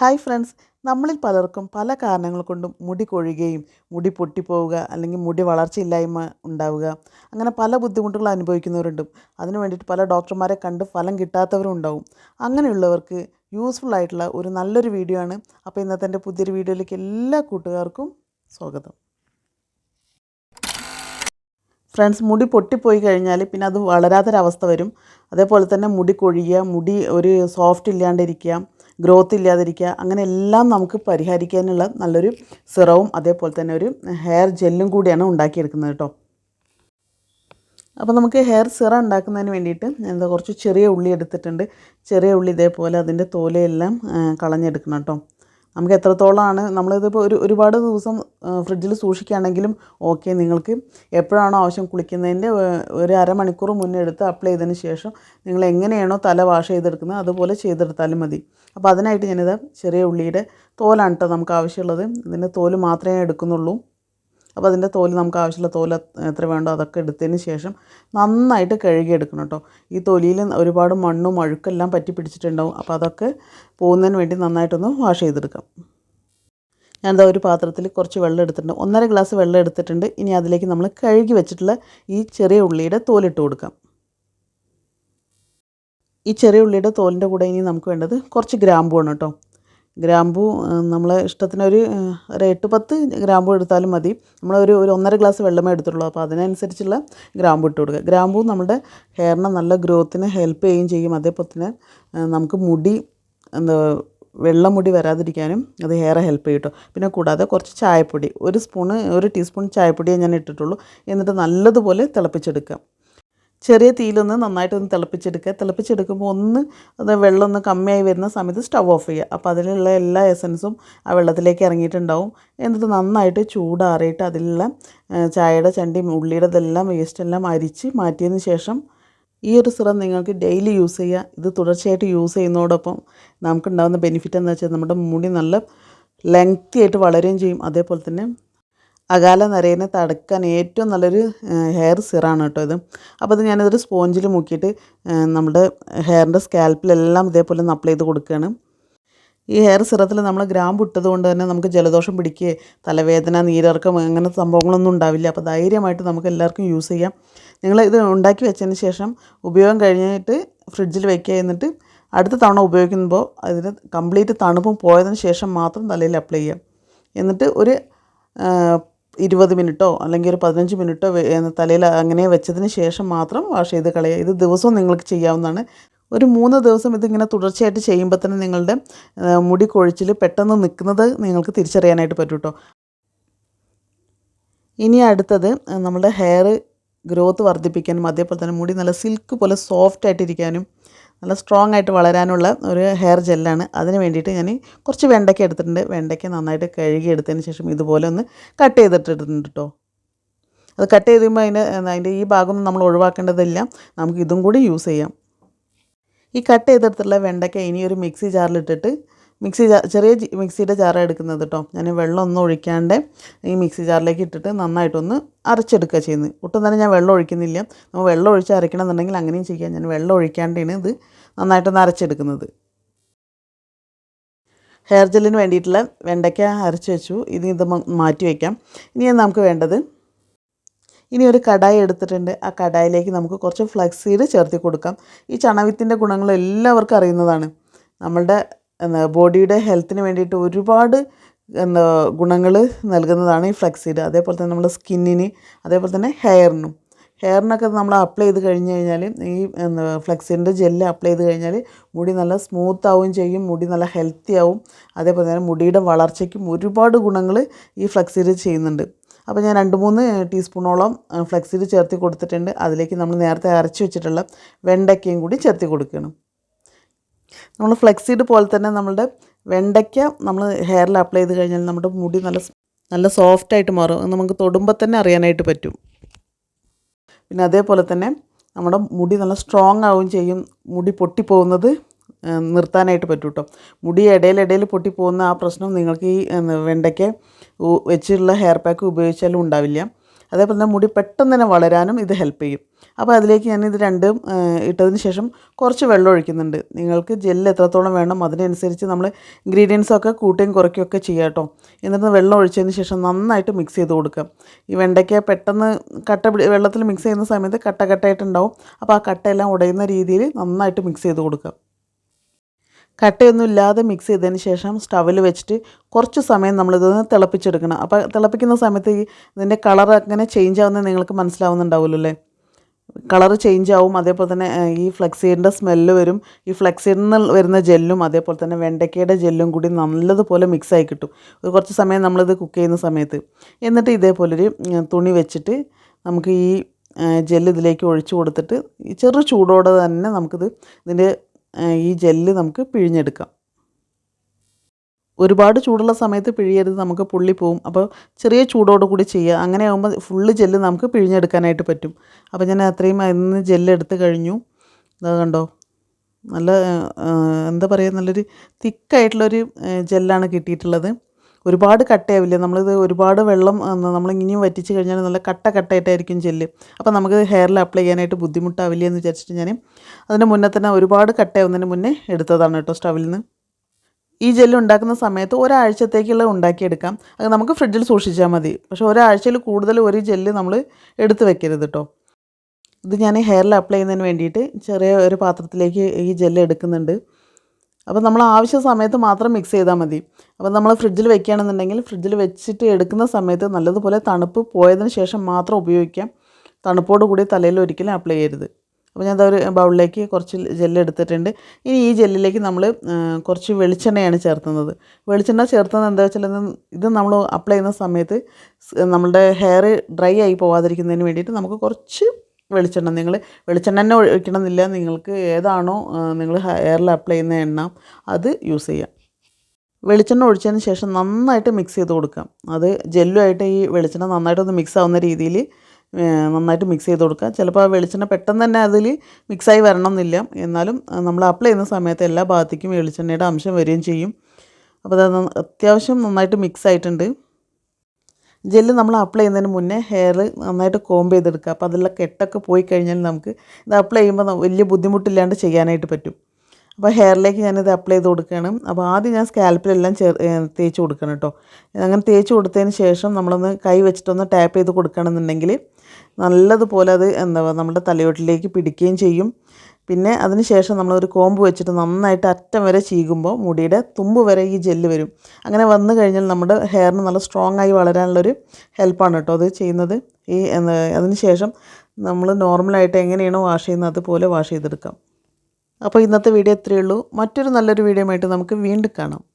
Hi friends നമ്മളിൽ പലർക്കും പല കാരണങ്ങൾ കൊണ്ടും മുടി കൊഴിയുകയും മുടി പൊട്ടിപ്പോവുക അല്ലെങ്കിൽ മുടി വളർച്ചയില്ലായ്മ ഉണ്ടാവുക. അങ്ങനെ പല ബുദ്ധിമുട്ടുകൾ അനുഭവിക്കുന്നവരുണ്ട്. അതിന് വേണ്ടിയിട്ട് പല ഡോക്ടർമാരെ കണ്ട് ഫലം കിട്ടാത്തവരും ഉണ്ടാവും. അങ്ങനെയുള്ളവർക്ക് യൂസ്ഫുൾ ആയിട്ടുള്ള ഒരു നല്ലൊരു വീഡിയോ ആണ്. അപ്പോൾ ഇന്നത്തെ എന്റെ പുതിയൊരു വീഡിയോയിലേക്ക് എല്ലാ കൂട്ടുകാർക്കും സ്വാഗതം. ഫ്രണ്ട്സ് മുടി പൊട്ടിപ്പോയി കഴിഞ്ഞാൽ പിന്നെ അത് വളരാത്തൊരവസ്ഥ വരും. അതേപോലെ തന്നെ മുടി കൊഴിയുക മുടി ഒരു സോഫ്റ്റ് ഇല്ലാണ്ടിരിക്കുക ഗ്രോത്ത് ഇല്ലാതിരിക്കുക അങ്ങനെ എല്ലാം നമുക്ക് പരിഹരിക്കാനുള്ള നല്ലൊരു സിറവും അതേപോലെ തന്നെ ഒരു ഹെയർ ജെല്ലും കൂടിയാണ് ഉണ്ടാക്കിയെടുക്കുന്നത് കേട്ടോ. അപ്പോൾ നമുക്ക് ഹെയർ സിറ ഉണ്ടാക്കുന്നതിന് വേണ്ടിയിട്ട് എന്താ കുറച്ച് ചെറിയ ഉള്ളി എടുത്തിട്ടുണ്ട്. ചെറിയ ഉള്ളി ഇതേപോലെ അതിന്റെ തോലയെല്ലാം കളഞ്ഞെടുക്കണം കേട്ടോ. നമുക്ക് എത്രത്തോളമാണ് നമ്മളിതിപ്പോൾ ഒരു ഒരുപാട് ദിവസം ഫ്രിഡ്ജിൽ സൂക്ഷിക്കുകയാണെങ്കിലും ഓക്കെ നിങ്ങൾക്ക് എപ്പോഴാണോ ആവശ്യം കുളിക്കുന്നതിന്റെ ഒരു അരമണിക്കൂർ മുന്നേ എടുത്ത് അപ്ലൈ ചെയ്തതിന് ശേഷം നിങ്ങൾ എങ്ങനെയാണോ തല വാഷ് ചെയ്തെടുക്കുന്നത് അതുപോലെ ചെയ്തെടുത്താലും മതി. അപ്പോൾ അതിനായിട്ട് ഞാനിത് ചെറിയ ഉള്ളിയുടെ തോലാണ് കേട്ടോ നമുക്ക് ആവശ്യമുള്ളത്. ഇതിന്റെ തോൽ മാത്രമേ എടുക്കുന്നുള്ളൂ. അപ്പോൾ അതിന്റെ തോൽ നമുക്ക് ആവശ്യമുള്ള തോൽ എത്ര വേണ്ടോ അതൊക്കെ എടുത്തതിന് ശേഷം നന്നായിട്ട് കഴുകിയെടുക്കണം കേട്ടോ. ഈ തൊലിയിൽ ഒരുപാട് മണ്ണും അഴുക്കെല്ലാം പറ്റി പിടിച്ചിട്ടുണ്ടാവും. അപ്പോൾ അതൊക്കെ പോകുന്നതിന് വേണ്ടി നന്നായിട്ടൊന്ന് വാഷ് ചെയ്തെടുക്കാം. ഞാനിതാ ഒരു പാത്രത്തിൽ കുറച്ച് വെള്ളം എടുത്തിട്ടുണ്ട്. ഒന്നര ഗ്ലാസ് വെള്ളം എടുത്തിട്ടുണ്ട്. ഇനി അതിലേക്ക് നമ്മൾ കഴുകി വെച്ചിട്ടുള്ള ഈ ചെറിയ ഉള്ളിയുടെ തോലിട്ട് കൊടുക്കാം. ഈ ചെറിയ ഉള്ളിയുടെ തോലിന്റെ കൂടെ ഇനി നമുക്ക് വേണ്ടത് കുറച്ച് ഗ്രാമ്പുവാണ് കേട്ടോ. ഗ്രാമ്പു നമ്മളെ ഇഷ്ടത്തിനൊരു ഒരു എട്ട് പത്ത് ഗ്രാമ്പൂ എടുത്താലും മതി. നമ്മളൊരു ഒരു ഒന്നര ഗ്ലാസ് വെള്ളമേ എടുത്തുള്ളൂ. അപ്പോൾ അതിനനുസരിച്ചുള്ള ഗ്രാമ്പൂ ഇട്ട് കൊടുക്കുക. ഗ്രാമ്പൂ നമ്മുടെ ഹെയറിന് നല്ല ഗ്രോത്തിന് ഹെൽപ്പ് ചെയ്യുകയും ചെയ്യും. അതേപോലെ തന്നെ നമുക്ക് മുടി എന്താ വെള്ളമുടി വരാതിരിക്കാനും അത് ഹെയർ ഹെൽപ്പ് ചെയ്യും കേട്ടോ. പിന്നെ കൂടാതെ കുറച്ച് ചായപ്പൊടി. ഒരു സ്പൂണ് ഒരു ടീസ്പൂൺ ചായപ്പൊടിയേ ഞാൻ ഇട്ടിട്ടുള്ളൂ. എന്നിട്ട് നല്ലതുപോലെ തിളപ്പിച്ചെടുക്കാം ചെറിയ തീയിലൊന്ന് നന്നായിട്ടൊന്ന് തിളപ്പിച്ചെടുക്കുക. തിളപ്പിച്ചെടുക്കുമ്പോൾ ഒന്ന് അത് വെള്ളം ഒന്ന് കമ്മിയായി വരുന്ന സമയത്ത് സ്റ്റവ് ഓഫ് ചെയ്യുക. അപ്പോൾ അതിലുള്ള എല്ലാ എസൻസും ആ വെള്ളത്തിലേക്ക് ഇറങ്ങിയിട്ടുണ്ടാവും. എന്നിട്ട് നന്നായിട്ട് ചൂടാറിയിട്ട് അതിലുള്ള ചായയുടെ ചണ്ടി ഉള്ളിയുടെ ഇതെല്ലാം വേസ്റ്റെല്ലാം അരിച്ച് മാറ്റിയതിന് ശേഷം ഈ ഒരു സിറം നിങ്ങൾക്ക് ഡെയിലി യൂസ് ചെയ്യുക. ഇത് തുടർച്ചയായിട്ട് യൂസ് ചെയ്യുന്നതോടൊപ്പം നമുക്കുണ്ടാകുന്ന ബെനിഫിറ്റ് എന്ന് വെച്ചാൽ നമ്മുടെ മുടി നല്ല ലെങ്ത്തി ആയിട്ട് വളരുകയും ചെയ്യും. അതേപോലെ തന്നെ അകാല നരേനെ തടുക്കാൻ ഏറ്റവും നല്ലൊരു ഹെയർ സിറാണ് കേട്ടോ ഇത്. അപ്പോൾ അത് ഞാനിതൊരു സ്പോഞ്ചിൽ മുക്കിയിട്ട് നമ്മുടെ ഹെയറിന്റെ സ്കാൽപ്പിലെല്ലാം ഇതേപോലെ ഒന്ന് അപ്ലൈ ചെയ്ത് കൊടുക്കുകയാണ് ഈ ഹെയർ സിറത്തിൽ നമ്മൾ ഗ്രാമ്പ് ഇട്ടത് കൊണ്ട് തന്നെ നമുക്ക് ജലദോഷം പിടിക്കുകയോ തലവേദന നീരിറക്കം അങ്ങനത്തെ സംഭവങ്ങളൊന്നും ഉണ്ടാവില്ല. അപ്പോൾ ധൈര്യമായിട്ട് നമുക്ക് എല്ലാവർക്കും യൂസ് ചെയ്യാം. നിങ്ങൾ ഇത് ഉണ്ടാക്കി വെച്ചതിന് ശേഷം ഉപയോഗം കഴിഞ്ഞിട്ട് ഫ്രിഡ്ജിൽ വെക്കുക എന്നിട്ട് അടുത്ത തവണ ഉപയോഗിക്കുമ്പോൾ അതിന് കംപ്ലീറ്റ് തണുപ്പും പോയതിന് ശേഷം മാത്രം തലയിൽ അപ്ലൈ ചെയ്യാം എന്നിട്ട് ഒരു ഇരുപത് മിനിറ്റോ അല്ലെങ്കിൽ ഒരു പതിനഞ്ച് മിനിറ്റോ തലയിൽ അങ്ങനെ വെച്ചതിന് ശേഷം മാത്രം വാഷ് ചെയ്ത് കളയുക. ഇത് ദിവസവും നിങ്ങൾക്ക് ചെയ്യാവുന്നതാണ്. ഒരു മൂന്ന് ദിവസം ഇതിങ്ങനെ തുടർച്ചയായിട്ട് ചെയ്യുമ്പോൾ തന്നെ നിങ്ങളുടെ മുടി കൊഴിച്ചിൽ പെട്ടെന്ന് നിൽക്കുന്നത് നിങ്ങൾക്ക് തിരിച്ചറിയാനായിട്ട് പറ്റും കേട്ടോ ഇനി അടുത്തത് നമ്മുടെ ഹെയർ ഗ്രോത്ത് വർദ്ധിപ്പിക്കാനും അതേപോലെ തന്നെ മുടി നല്ല സിൽക്ക് പോലെ സോഫ്റ്റ് ആയിട്ടിരിക്കാനും നല്ല സ്ട്രോങ് ആയിട്ട് വളരാനുള്ള ഒരു ഹെയർ ജെല്ലാണ് അതിന് വേണ്ടിയിട്ട് ഞാൻ കുറച്ച് വെണ്ടയ്ക്ക എടുത്തിട്ടുണ്ട്. വെണ്ടയ്ക്ക നന്നായിട്ട് കഴുകി എടുത്തതിന് ശേഷം ഇതുപോലെ ഒന്ന് കട്ട് ചെയ്തിട്ടിട്ടുണ്ട് കേട്ടോ അത് കട്ട് ചെയ്ത് കഴിയുമ്പോൾ അതിന്റെ അതിന്റെ ഈ ഭാഗം നമ്മൾ ഒഴിവാക്കേണ്ടതില്ല. നമുക്ക് ഇതും കൂടി യൂസ് ചെയ്യാം. ഈ കട്ട് ചെയ്തെടുത്തുള്ള വെണ്ടയ്ക്ക ഇനി ഒരു മിക്സി ജാറിലിട്ടിട്ട് മിക്സി ചെറിയ മിക്സിയുടെ ജാറാണ് എടുക്കുന്നത് കേട്ടോ ഞാൻ വെള്ളം ഒന്നും ഒഴിക്കാണ്ട് ഈ മിക്സി ജാറിലേക്ക് ഇട്ടിട്ട് നന്നായിട്ടൊന്ന് അരച്ചെടുക്കുക ചെയ്യുന്നത് ഒട്ടും തന്നെ ഞാൻ വെള്ളം ഒഴിക്കുന്നില്ല. നമ്മൾ വെള്ളം ഒഴിച്ച് അരയ്ക്കണമെന്നുണ്ടെങ്കിൽ അങ്ങനെയും ചെയ്യാം. ഞാൻ വെള്ളം ഒഴിക്കാണ്ടാണ് ഇത് നന്നായിട്ടൊന്ന് അരച്ചെടുക്കുന്നത്. ഹെയർ ജെല്ലിന് വേണ്ടിയിട്ടുള്ള വെണ്ടയ്ക്ക അരച്ച് വെച്ചു. ഇത് ഇത് മാറ്റി വയ്ക്കാം ഇനി നമുക്ക് വേണ്ടത് ഇനി ഒരു കടായി എടുത്തിട്ടുണ്ട്. ആ കടായിലേക്ക് നമുക്ക് കുറച്ച് ഫ്ലക്സ് സീഡ് ചേർത്തി കൊടുക്കാം. ഈ ചണവിത്തിന്റെ ഗുണങ്ങൾ എല്ലാവർക്കും അറിയുന്നതാണ്. നമ്മളുടെ എന്താ ബോഡിയുടെ ഹെൽത്തിന് വേണ്ടിയിട്ട് ഒരുപാട് എന്താ ഗുണങ്ങൾ നൽകുന്നതാണ് ഈ ഫ്ലക്സ് സീഡ് അതേപോലെ തന്നെ നമ്മുടെ സ്കിന്നിന് അതേപോലെ തന്നെ ഹെയറിനും. ഹെയറിനൊക്കെ നമ്മൾ അപ്ലൈ ചെയ്ത് കഴിഞ്ഞ് കഴിഞ്ഞാൽ ഈ എന്താ ഫ്ലെക്സീഡിന്റെ ജെല്ല് അപ്ലൈ ചെയ്ത് കഴിഞ്ഞാൽ മുടി നല്ല സ്മൂത്ത് ആവുകയും ചെയ്യും മുടി നല്ല ഹെൽത്തി ആവും. അതേപോലെ തന്നെ മുടിയുടെ വളർച്ചയ്ക്കും ഒരുപാട് ഗുണങ്ങൾ ഈ ഫ്ലെക്സിഡ് ചെയ്യുന്നുണ്ട്. അപ്പോൾ ഞാൻ രണ്ട് മൂന്ന് ടീസ്പൂണോളം ഫ്ലെക്സിഡ് ചേർത്ത് കൊടുത്തിട്ടുണ്ട്. അതിലേക്ക് നമ്മൾ നേരത്തെ അരച്ച് വെച്ചിട്ടുള്ള വെണ്ടയ്ക്കയും കൂടി ചേർത്ത് കൊടുക്കണം. നമ്മൾ ഫ്ലെക്സീഡ് പോലെ തന്നെ നമ്മളുടെ വെണ്ടയ്ക്ക നമ്മൾ ഹെയറിൽ അപ്ലൈ ചെയ്ത് കഴിഞ്ഞാൽ നമ്മുടെ മുടി നല്ല നല്ല സോഫ്റ്റായിട്ട് മാറും. നമുക്ക് തൊടുമ്പോൾ തന്നെ അറിയാനായിട്ട് പറ്റും. പിന്നെ അതേപോലെ തന്നെ നമ്മുടെ മുടി നല്ല സ്ട്രോങ് ആവുകയും ചെയ്യും. മുടി പൊട്ടിപ്പോകുന്നത് നിർത്താനായിട്ട് പറ്റും കേട്ടോ മുടി ഇടയിലിടയിൽ പൊട്ടിപ്പോകുന്ന ആ പ്രശ്നം നിങ്ങൾക്ക് ഈ വെണ്ടയ്ക്ക വെച്ചിട്ടുള്ള ഹെയർ പാക്ക് ഉപയോഗിച്ചാലും ഉണ്ടാവില്ല. അതേപോലെ തന്നെ മുടി പെട്ടെന്ന് തന്നെ വളരാനും ഇത് ഹെൽപ്പ് ചെയ്യും. അപ്പോൾ അതിലേക്ക് ഞാൻ ഇത് രണ്ടും ഇട്ടതിന് ശേഷം കുറച്ച് വെള്ളം ഒഴിക്കുന്നുണ്ട്. നിങ്ങൾക്ക് ജെല്ല് എത്രത്തോളം വേണം അതിനനുസരിച്ച് നമ്മൾ ഇൻഗ്രീഡിയൻസ് ഒക്കെ കൂട്ടുകയും കുറയ്ക്കുകയും ഒക്കെ ചെയ്യാം കേട്ടോ. എന്നിട്ട് വെള്ളം ഒഴിച്ചതിന് ശേഷം നന്നായിട്ട് മിക്സ് ചെയ്ത് കൊടുക്കുക. ഈ വെണ്ടയ്ക്ക പെട്ടെന്ന് കട്ട വെള്ളത്തിൽ മിക്സ് ചെയ്യുന്ന സമയത്ത് കട്ട കട്ടയായിട്ടുണ്ടാവും അപ്പോൾ ആ കട്ടയെല്ലാം ഉടയുന്ന രീതിയിൽ നന്നായിട്ട് മിക്സ് ചെയ്ത് കൊടുക്കുക. കട്ടയൊന്നും ഇല്ലാതെ മിക്സ് ചെയ്തതിന് ശേഷം സ്റ്റവിൽ വെച്ചിട്ട് കുറച്ച് സമയം നമ്മളിതൊന്ന് തിളപ്പിച്ചെടുക്കണം. അപ്പോൾ തിളപ്പിക്കുന്ന സമയത്ത് ഇതിന്റെ കളർ അങ്ങനെ ചേഞ്ച് ആവുന്നത് നിങ്ങൾക്ക് മനസ്സിലാവുന്നുണ്ടാവുമല്ലോ അല്ലേ? കളർ ചേഞ്ച് ആവും. അതേപോലെ തന്നെ ഈ ഫ്ലെക്സീഡിന്റെ സ്മെല്ല് വരും. ഈ ഫ്ലെക്സീഡിൽ നിന്ന് വരുന്ന ജെല്ലും അതേപോലെ തന്നെ വെണ്ടയ്ക്കയുടെ ജെല്ലും കൂടി നല്ലതുപോലെ മിക്സ് ആയി കിട്ടും. ഒരു കുറച്ച് സമയം നമ്മളിത് കുക്ക് ചെയ്യുന്ന സമയത്ത്. എന്നിട്ട് ഇതേപോലൊരു തുണി വെച്ചിട്ട് നമുക്ക് ഈ ജെല്ല് ഇതിലേക്ക് ഒഴിച്ചു കൊടുത്തിട്ട് ചെറു ചൂടോടെ തന്നെ നമുക്കിത് ഇതിന്റെ ഈ ജെല്ല് നമുക്ക് പിഴിഞ്ഞെടുക്കാം. ഒരുപാട് ചൂടുള്ള സമയത്ത് പിഴിയരുത് നമുക്ക് പുള്ളി പോവും. അപ്പോൾ ചെറിയ ചൂടോട് കൂടി ചെയ്യുക. അങ്ങനെ ആകുമ്പോൾ ഫുള്ള് ജെല്ല് നമുക്ക് പിഴിഞ്ഞെടുക്കാനായിട്ട് പറ്റും. അപ്പോൾ ഞാൻ അത്രയും അതിന് ജെല്ല് എടുത്ത് കഴിഞ്ഞു. അത് കണ്ടോ? നല്ല എന്താ പറയുക? നല്ലൊരു തിക്കായിട്ടുള്ളൊരു ജെല്ലാണ് കിട്ടിയിട്ടുള്ളത്. ഒരുപാട് കട്ടയാവില്ല? നമ്മളിത് ഒരുപാട് വെള്ളം നമ്മൾ ഇനിയും വറ്റിച്ച് കഴിഞ്ഞാൽ നല്ല കട്ട കട്ടയായിട്ടായിരിക്കും ചെല്ല്. അപ്പോൾ നമുക്ക് ഹെയറിൽ അപ്ലൈ ചെയ്യാനായിട്ട് ബുദ്ധിമുട്ടാവില്ല എന്ന് വിചാരിച്ചിട്ട് ഞാൻ അതിന് മുന്നേ തന്നെ ഒരുപാട് കട്ടയാവുന്നതിന് മുന്നേ എടുത്തതാണ് കേട്ടോ സ്റ്റവിൽ നിന്ന്. ഈ ജെല്ല് ഉണ്ടാക്കുന്ന സമയത്ത് ഒരാഴ്ചത്തേക്കുള്ള ഉണ്ടാക്കിയെടുക്കാം. അത് നമുക്ക് ഫ്രിഡ്ജിൽ സൂക്ഷിച്ചാൽ മതി. പക്ഷേ ഒരാഴ്ചയിൽ കൂടുതൽ ഒരു ജെല്ല് നമ്മൾ എടുത്ത് വെക്കരുത് കേട്ടോ. ഇത് ഞാൻ ഹെയറിൽ അപ്ലൈ ചെയ്യുന്നതിന് വേണ്ടിയിട്ട് ചെറിയ ഒരു പാത്രത്തിലേക്ക് ഈ ജെല്ല് എടുക്കുന്നുണ്ട്. അപ്പോൾ നമ്മൾ ആവശ്യ സമയത്ത് മാത്രം മിക്സ് ചെയ്താൽ മതി. അപ്പോൾ നമ്മൾ ഫ്രിഡ്ജിൽ വെക്കുകയാണെന്നുണ്ടെങ്കിൽ ഫ്രിഡ്ജിൽ വെച്ചിട്ട് എടുക്കുന്ന സമയത്ത് നല്ലതുപോലെ തണുപ്പ് പോയതിന് ശേഷം മാത്രം ഉപയോഗിക്കാം. തണുപ്പോട് കൂടി തലയിൽ ഒരിക്കലും അപ്ലൈ ചെയ്യരുത്. അപ്പോൾ ഞാൻ ഒരു ബൗളിലേക്ക് കുറച്ച് ജെല്ല് എടുത്തിട്ടുണ്ട്. ഇനി ഈ ജെല്ലിലേക്ക് നമ്മൾ കുറച്ച് വെളിച്ചെണ്ണയാണ് ചേർത്തുന്നത്. വെളിച്ചെണ്ണ ചേർത്തുന്നത് എന്താ വെച്ചാൽ ഇത് നമ്മൾ അപ്ലൈ ചെയ്യുന്ന സമയത്ത് നമ്മുടെ ഹെയർ ഡ്രൈ ആയി പോവാതിരിക്കുന്നതിന് വേണ്ടിയിട്ട് നമുക്ക് കുറച്ച് വെളിച്ചെണ്ണ. നിങ്ങൾ വെളിച്ചെണ്ണ തന്നെ ഒഴിക്കണമെന്നില്ല. നിങ്ങൾക്ക് ഏതാണോ നിങ്ങൾ ഹെയറിൽ അപ്ലൈ ചെയ്യുന്ന എണ്ണ അത് യൂസ് ചെയ്യാം. വെളിച്ചെണ്ണ ഒഴിച്ചതിന് ശേഷം നന്നായിട്ട് മിക്സ് ചെയ്ത് കൊടുക്കാം. അത് ജെല്ലുമായിട്ട് ഈ വെളിച്ചെണ്ണ നന്നായിട്ടൊന്ന് മിക്സ് ആവുന്ന രീതിയിൽ നന്നായിട്ട് മിക്സ് ചെയ്ത് കൊടുക്കുക. ചിലപ്പോൾ ആ വെളിച്ചെണ്ണ പെട്ടെന്ന് തന്നെ അതിൽ മിക്സായി വരണം എന്നില്ല എന്നാലും നമ്മൾ അപ്ലൈ ചെയ്യുന്ന സമയത്ത് എല്ലാ ഭാഗത്തേക്കും വെളിച്ചെണ്ണയുടെ അംശം വരികയും ചെയ്യും. അപ്പോൾ അത് അത്യാവശ്യം നന്നായിട്ട് മിക്സ് ആയിട്ടുണ്ട്. ജെല്ല് നമ്മൾ അപ്ലൈ ചെയ്യുന്നതിന് മുന്നേ ഹെയർ നന്നായിട്ട് കോംബ് ചെയ്തെടുക്കുക. അപ്പോൾ അതിലുള്ള കെട്ടൊക്കെ പോയി കഴിഞ്ഞാൽ നമുക്ക് ഇത് അപ്ലൈ ചെയ്യുമ്പോൾ വലിയ ബുദ്ധിമുട്ടില്ലാണ്ട് ചെയ്യാനായിട്ട് പറ്റും. അപ്പോൾ ഹെയറിലേക്ക് ഞാനിത് അപ്ലൈ ചെയ്ത് കൊടുക്കുകയാണ്. അപ്പോൾ ആദ്യം ഞാൻ സ്കാൽപ്പിലെല്ലാം ചേർ തേച്ച് കൊടുക്കണം കേട്ടോ. അങ്ങനെ തേച്ച് കൊടുത്തതിന് ശേഷം നമ്മളൊന്ന് കൈ വെച്ചിട്ടൊന്ന് ടാപ്പ് ചെയ്ത് കൊടുക്കണമെന്നുണ്ടെങ്കിൽ നല്ലതുപോലെ അത് എന്താ നമ്മുടെ തലയോട്ടിലേക്ക് പിടിക്കുകയും ചെയ്യും. പിന്നെ അതിന് ശേഷം നമ്മളൊരു കോമ്പ് വെച്ചിട്ട് നന്നായിട്ട് അറ്റം വരെ ചീകുമ്പോൾ മുടിയുടെ തുമ്പ് വരെ ഈ ജെല്ല് വരും. അങ്ങനെ വന്നു കഴിഞ്ഞാൽ നമ്മുടെ ഹെയറിന് നല്ല സ്ട്രോങ് ആയി വളരാനുള്ളൊരു ഹെൽപ്പാണ് കേട്ടോ അത് ചെയ്യുന്നത്. ഈ അതിന് ശേഷം നമ്മൾ നോർമലായിട്ട് എങ്ങനെയാണോ വാഷ് ചെയ്യുന്നത് അതുപോലെ വാഷ് ചെയ്തെടുക്കാം. അപ്പോൾ ഇന്നത്തെ വീഡിയോ ഇത്രയേ ഉള്ളൂ. മറ്റൊരു നല്ലൊരു വീഡിയോ ആയിട്ട് നമുക്ക് വീണ്ടും കാണാം.